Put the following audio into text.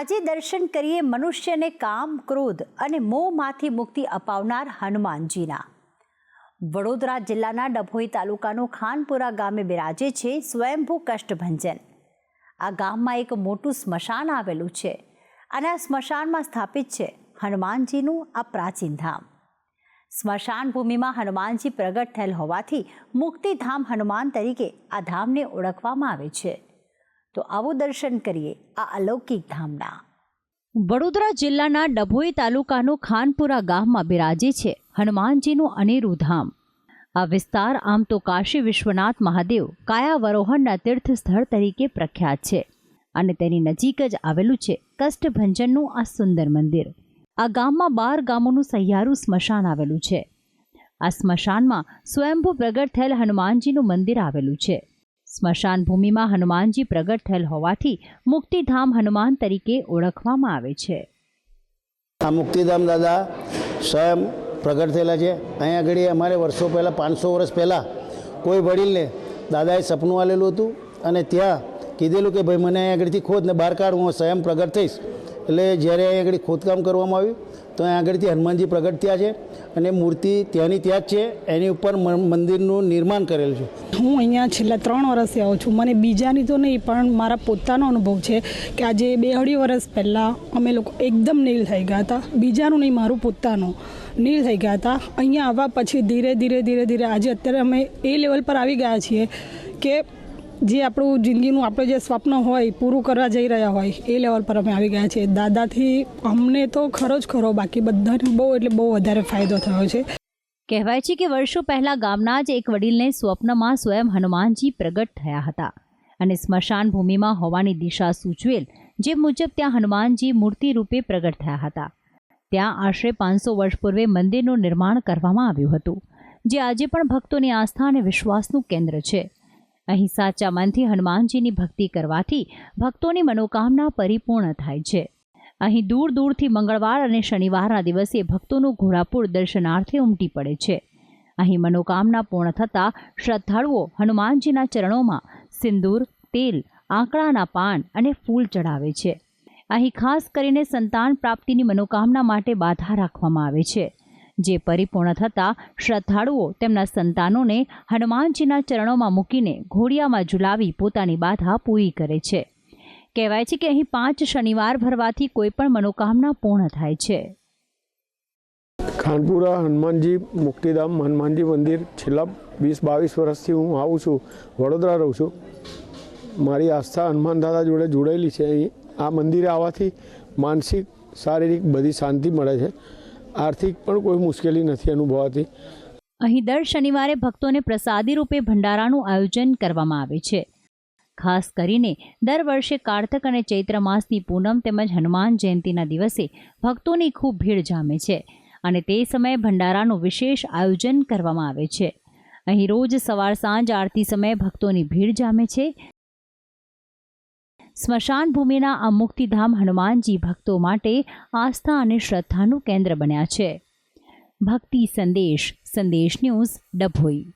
આજે દર્શન કરીએ મનુષ્યને કામ, ક્રોધ અને મોહમાંથી મુક્તિ અપાવનાર હનુમાનજીના. વડોદરા જિલ્લાના ડભોઈ તાલુકાનું ખાનપુરા ગામે બિરાજે છે સ્વયંભૂ કષ્ટભંજન. આ ગામમાં એક મોટું સ્મશાન આવેલું છે. અને આ સ્મશાનમાં સ્થાપિત છે હનુમાનજીનું આ પ્રાચીન ધામ. સ્મશાન ભૂમિમાં હનુમાનજી પ્રગટ થયેલ હોવાથી મુક્તિધામ હનુમાન તરીકે આ ધામને ઓળખવામાં આવે છે. તો આવો દર્શન કરીએ આ અલૌકિક ધામના. વડોદરા જિલ્લાના ડભોઈ તાલુકાનું ખાનપુરા ગામમાં બિરાજે છે હનુમાનજીનું અનેરું ધામ. આ વિસ્તાર આમ તો કાશી વિશ્વનાથ મહાદેવ કાયાવરોહણના તીર્થ સ્થળ તરીકે પ્રખ્યાત છે અને તેની નજીક જ આવેલું છે કષ્ટભંજનનું આ સુંદર મંદિર. આ ગામમાં બાર ગામોનું સહિયારું સ્મશાન આવેલું છે. આ સ્મશાનમાં સ્વયંભૂ પ્રગટ થયેલ હનુમાનજીનું મંદિર આવેલું છે. સ્મશાન ભૂમિમાં હનુમાનજી પ્રગટ થયેલ હોવાથી મુક્તિધામ હનુમાન તરીકે ઓળખવામાં આવે છે. આ મુક્તિધામ દાદા સ્વયં પ્રગટ થયેલા છે. અહીંયા આગળ અમારે વર્ષો પહેલાં, પાંચસો વર્ષ પહેલાં કોઈ વડીલને દાદાએ સપનું આલેલું હતું અને ત્યાં કીધેલું કે, ભાઈ મને અહીંયા આગળથી ખોદ ને બહાર કાઢ, હું સ્વયં પ્રગટ થઈશ. એટલે જ્યારે અહીં આગળ ખોદકામ કરવામાં આવ્યું, તો અહીં આગળથી હનુમાનજી પ્રગટ થયા છે અને મૂર્તિ ત્યાંની ત્યાં જ છે, એની ઉપર મંદિરનું નિર્માણ કરેલું છે. હું અહીંયા છેલ્લા ત્રણ વર્ષથી આવું છું. મને બીજાની તો નહીં, પણ મારા પોતાનો અનુભવ છે કે આજે બે અઢી વર્ષ પહેલાં અમે લોકો એકદમ નીલ થઈ ગયા હતા. બીજાનું નહીં, મારું પોતાનું નીલ થઈ ગયા હતા. અહીંયા આવવા પછી ધીરે ધીરે ધીરે ધીરે આજે અત્યારે અમે એ લેવલ પર આવી ગયા છીએ કે જે આપણું જિંદગીનું આપણે જે સ્વપ્ન હોય, પૂરું કરવા જઈ રહ્યા હોય, એ લેવલ પર અમે આવી ગયા છીએ. દાદાથી અમને તો ખરો જ ખરો, બાકી બધાને બહુ એટલે બહુ વધારે ફાયદો થયો છે. કહેવાય છે કે વર્ષો પહેલા ગામના જ એક વડીલને સ્વપ્નમાં સ્વયં હનુમાનજી પ્રગટ થયા હતા અને સ્મશાન ભૂમિમાં હોવાની દિશા સૂચવેલ જે મુજબ ત્યાં હનુમાનજી મૂર્તિ રૂપે પ્રગટ થયા હતા. ત્યાં આશરે પાંચસો વર્ષ પૂર્વે મંદિરનું નિર્માણ કરવામાં આવ્યું હતું, જે આજે પણ ભક્તોની આસ્થા અને વિશ્વાસનું કેન્દ્ર છે. અહીં સાચા મનથી હનુમાનજીની ભક્તિ કરવાથી ભક્તોની મનોકામના પરિપૂર્ણ થાય છે. અહીં દૂર દૂરથી મંગળવાર અને શનિવારના દિવસે ભક્તોનું ઘોડાપુર દર્શનાર્થે ઉમટી પડે છે. અહીં મનોકામના પૂર્ણ થતાં શ્રદ્ધાળુઓ હનુમાનજીના ચરણોમાં સિંદૂર, તેલ, આંકડાના પાન અને ફૂલ ચઢાવે છે. અહીં ખાસ કરીને સંતાન પ્રાપ્તિની મનોકામના માટે બાધા રાખવામાં આવે છે. જે પરિપૂર્ણ થતાં શ્રદ્ધાળુઓ તેમના સંતાનોને હનુમાનજીના ચરણોમાં મૂકીને ઘોડિયામાં ઝુલાવી પોતાની બાધા પૂરી કરે છે. કહેવાય છે કે અહીં પાંચ શનિવાર ભરવાથી કોઈ પણ મનોકામના પૂર્ણ થાય છે. ખાનપુરા હનુમાનજી મુક્તિધામ હનુમાનજી મંદિર છેલ્લા વીસ બાવીસ વર્ષથી હું આવું છું, વડોદરા રહું છું. મારી આસ્થા હનુમાન દાદા જોડે જોડાયેલી છે. અહીં આ મંદિરે આવવાથી માનસિક, શારીરિક બધી શાંતિ મળે છે. આર્થિક પણ કોઈ મુશ્કેલી નથી અનુભવાતી. અહીં દર શનિવારે ભક્તોને પ્રસાદી રૂપે ભંડારાનું આયોજન કરવામાં આવે છે. ખાસ કરીને દર વર્ષે કારતક અને ચૈત્ર માસની પૂનમ તેમજ હનુમાન જયંતીના દિવસે ભક્તોની ખૂબ ભીડ જામે છે અને તે સમયે ભંડારાનું વિશેષ આયોજન કરવામાં આવે છે. અહીં રોજ સવાર સાંજ આરતી સમયે ભક્તોની ભીડ જામે છે સ્મશાન ભૂમિના આ મુક્તિધામ હનુમાનજી ભક્તો માટે આસ્થા અને શ્રદ્ધાનું કેન્દ્ર બન્યા છે. ભક્તિ સંદેશ સંદેશ ન્યૂઝ ડભોઈ.